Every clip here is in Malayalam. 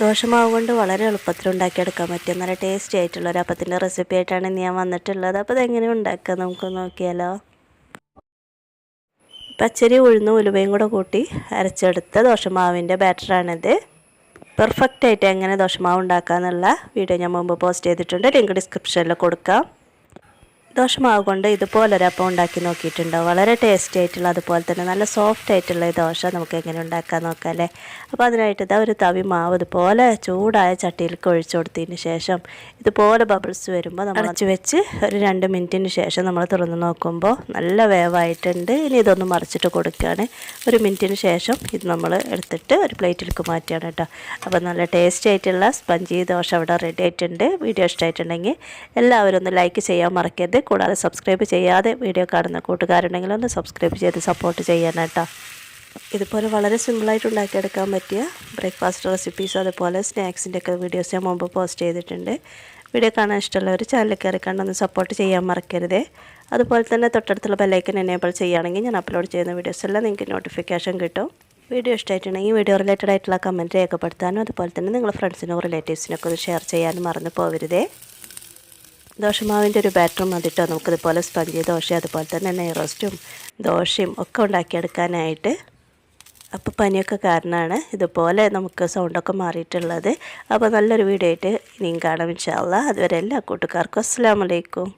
ദോശമാവ് കൊണ്ട് വളരെ എളുപ്പത്തിൽ ഉണ്ടാക്കിയെടുക്കാൻ പറ്റും. നല്ല ടേസ്റ്റി ആയിട്ടുള്ള ഒരു അപ്പത്തിന്റെ റെസിപ്പി ആയിട്ടാണ് ഞാൻ വന്നിട്ടുള്ളത്. അപ്പോൾ ഇതെങ്ങനെ ഉണ്ടാക്കുക നമുക്ക് നോക്കിയാലോ. പച്ചരി ഉഴുന്ന് ഉലുവയും കൂടെ കൂട്ടി അരച്ചെടുത്ത ദോശമാവിന്റെ ബാറ്ററാണിത് പെർഫെക്റ്റ് ആയിട്ട് എങ്ങനെ ദോശമാവ് ഉണ്ടാക്കാമെന്നുള്ള വീഡിയോ ഞാൻ മുമ്പ് പോസ്റ്റ് ചെയ്തിട്ടുണ്ട്. ലിങ്ക് ഡിസ്ക്രിപ്ഷനിൽ കൊടുക്കാം. ദോശമാവ് കൊണ്ട് ഇതുപോലൊരപ്പം ഉണ്ടാക്കി നോക്കിയിട്ടുണ്ടോ വളരെ ടേസ്റ്റി ആയിട്ടുള്ള അതുപോലെ തന്നെ നല്ല സോഫ്റ്റ് ആയിട്ടുള്ള ഈ ദോശ നമുക്ക് എങ്ങനെ ഉണ്ടാക്കാൻ നോക്കാം അല്ലേ? അപ്പോൾ അതിനായിട്ട് ഇതാ ഒരു തവി മാവ് ഇതുപോലെ ചൂടായ ചട്ടിയിലേക്ക് ഒഴിച്ചു കൊടുത്തതിന് ശേഷം ഇതുപോലെ ബബിൾസ് വരുമ്പോൾ നമ്മൾ അടച്ച് വെച്ച് ഒരു രണ്ട് മിനിറ്റിന് ശേഷം നമ്മൾ തുറന്ന് നോക്കുമ്പോൾ നല്ല വേവായിട്ടുണ്ട്. ഇനി ഇതൊന്ന് മറിച്ചിട്ട് കൊടുക്കുകയാണ്. ഒരു മിനിറ്റിന് ശേഷം ഇത് നമ്മൾ എടുത്തിട്ട് ഒരു പ്ലേറ്റിലേക്ക് മാറ്റുകയാണ് കേട്ടോ. അപ്പോൾ നല്ല ടേസ്റ്റി ആയിട്ടുള്ള സ്പഞ്ചി ദോശ അവിടെ റെഡി ആയിട്ടുണ്ട്. വീഡിയോ ഇഷ്ടമായിട്ടുണ്ടെങ്കിൽ എല്ലാവരും ഒന്ന് ലൈക്ക് ചെയ്യാൻ മറക്കരുത്. കൂടാതെ സബ്സ്ക്രൈബ് ചെയ്യാതെ വീഡിയോ കാണുന്ന കൂട്ടുകാരുണ്ടെങ്കിൽ ഒന്ന് സബ്സ്ക്രൈബ് ചെയ്ത് സപ്പോർട്ട് ചെയ്യണം കേട്ടോ. ഇതുപോലെ വളരെ സിമ്പിളായിട്ട് ഉണ്ടാക്കിയെടുക്കാൻ പറ്റിയ ബ്രേക്ക്ഫാസ്റ്റ് റെസിപ്പീസ് അതുപോലെ സ്നാക്സിന്റെ ഒക്കെ വീഡിയോസ് ഞാൻ മുമ്പ് പോസ്റ്റ് ചെയ്തിട്ടുണ്ട്. വീഡിയോ കാണാൻ ഇഷ്ടമുള്ളവർ ചാനൽ കയറി കണ്ടൊന്ന് സപ്പോർട്ട് ചെയ്യാൻ മറക്കരുത്. അതുപോലെ തന്നെ തൊട്ടടുത്തുള്ള ബെല്ലൈക്കൻ എനേബിൾ ചെയ്യുകയാണെങ്കിൽ ഞാൻ അപ്ലോഡ് ചെയ്യുന്ന വീഡിയോസ് എല്ലാം നിങ്ങൾക്ക് നോട്ടിഫിക്കേഷൻ കിട്ടും. വീഡിയോ ഇഷ്ടമായിട്ടുണ്ടെങ്കിൽ വീഡിയോ റിലേറ്റഡ് ആയിട്ടുള്ള കമന്റ് രേഖപ്പെടുത്താനും അതുപോലെ തന്നെ നിങ്ങളുടെ ഫ്രണ്ട്സിനോ റിലേറ്റീവ്സിനൊക്കെ ഒന്ന് ഷെയർ ചെയ്യാനും മറന്നു പോകരുതേ ദോശമാവിന്റെ ഒരു ബാറ്റർ മതിട്ടോ നമുക്കിതുപോലെ സ്പഞ്ച് ദോശ അതുപോലെ തന്നെ നെയ്റോസ്റ്റും ദോശയും ഒക്കെ ഉണ്ടാക്കിയെടുക്കാനായിട്ട് അപ്പോൾ പനിയൊക്കെ കാരണമാണ് ഇതുപോലെ നമുക്ക് സൗണ്ടൊക്കെ മാറിയിട്ടുള്ളത്. അപ്പോൾ നല്ലൊരു വീഡിയോ ആയിട്ട് ഇനിയും കാണാം ഇൻഷാല്ല അതുവരെ എല്ലാ കൂട്ടുകാർക്കും അസ്സാം വലൈക്കും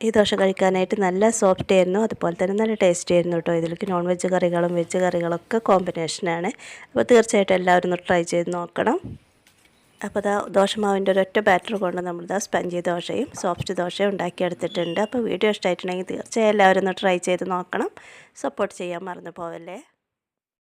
ഈ ദോശ കഴിക്കാനായിട്ട് നല്ല സോഫ്റ്റ് ആയിരുന്നു. അതുപോലെ തന്നെ നല്ല ടേസ്റ്റ് ആയിരുന്നു കേട്ടോ. ഇതിലേക്ക് നോൺ വെജ് കറികളും വെജ് കറികളൊക്കെ കോമ്പിനേഷനാണ് അപ്പോൾ തീർച്ചയായിട്ടും എല്ലാവരും ഒന്ന് ട്രൈ ചെയ്ത് നോക്കണം. അപ്പോൾ ദാ ദോശമാവിന്റെ ഒരൊറ്റ ബാറ്റർ കൊണ്ട് നമ്മൾ ദാ സ്പഞ്ച് ദോശയും സോഫ്റ്റ് ദോശയും ഉണ്ടാക്കിയെടുത്തിട്ടുണ്ട്. അപ്പോൾ വീഡിയോ ഇഷ്ടമായിട്ടുണ്ടെങ്കിൽ തീർച്ചയായും എല്ലാവരും ഒന്ന് ട്രൈ ചെയ്ത് നോക്കണം. സപ്പോർട്ട് ചെയ്യാൻ മറന്നു പോവല്ലേ?